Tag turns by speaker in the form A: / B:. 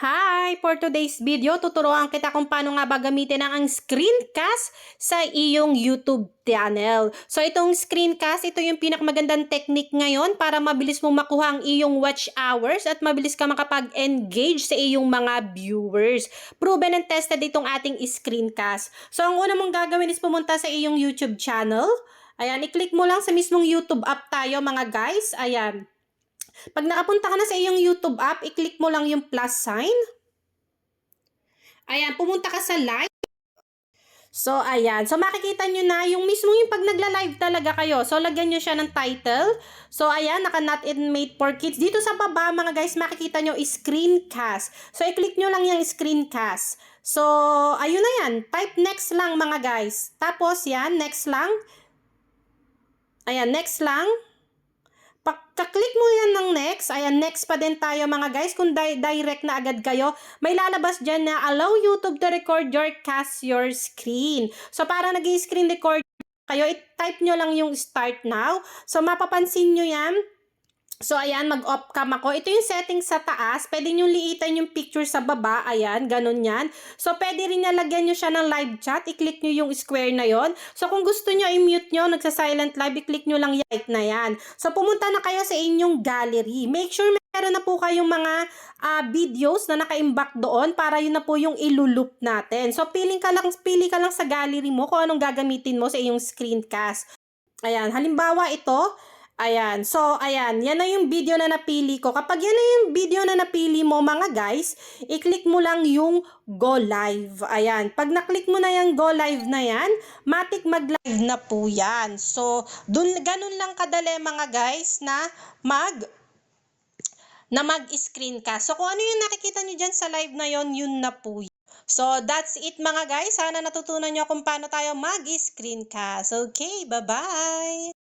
A: Hi! For today's video, tuturuan kita kung paano nga ba gamitin ang, ang screencast sa iyong YouTube channel. So itong screencast, ito yung pinakamagandang technique ngayon para mabilis mong makuha ang iyong watch hours at mabilis ka makapag-engage sa iyong mga viewers. Proven and tested itong ating screencast. So ang una mong gagawin is pumunta sa iyong YouTube channel. Ayan, i-click mo lang sa mismong YouTube app tayo mga guys. Ayan. Pag nakapunta ka na sa iyong YouTube app, i-click mo lang yung plus sign. Ayan, pumunta ka sa live. So, ayan. So, makikita nyo na yung mismo yung pag nagla-live talaga kayo. So, lagyan nyo siya ng title. So, ayan, naka not in made for kids. Dito sa baba, mga guys, makikita nyo screencast. So, i-click nyo lang yung screencast. So, ayun na yan. Type next lang, mga guys. Tapos, yan, next lang. Ayan, next lang. Pagka-click mo yan ng next, ayan, next pa din tayo mga guys. Kung di- direct na agad kayo, may lalabas dyan na allow YouTube to record your cast your screen. So, para nag screen record kayo, i-type nyo lang yung start now. So, mapapansin nyo yan. So, ayan, mag-off cam ako. Ito yung settings sa taas. Pwede nyo liitan yung picture sa baba. Ayan, ganun yan. So, pwede rin nalagyan nyo siya ng live chat. I-click nyo yung square na yon. So, kung gusto nyo i-mute nyo, nagsa-silent live, i-click nyo lang like na yan. So, pumunta na kayo sa inyong gallery. Make sure meron na po kayong mga ah, videos na naka-imbak doon para yun na po yung ilulup natin. So, piling ka lang, pili ka lang sa gallery mo kung anong gagamitin mo sa iyong screencast. Ayan, halimbawa ito, Ayan. So, ayan. Yan na yung video na napili ko. Kapag yan na yung video na napili mo, mga guys, i-click mo lang yung go live. Ayan. Pag na-click mo na yung go live na yan, matik mag-live na po yan. So, dun, ganun lang kadali, mga guys, na mag na mag-screencast. So, kung ano yung nakikita nyo dyan sa live na yon yun na po yun. So, that's it mga guys. Sana natutunan nyo kung paano tayo mag-screencast. Okay, bye-bye!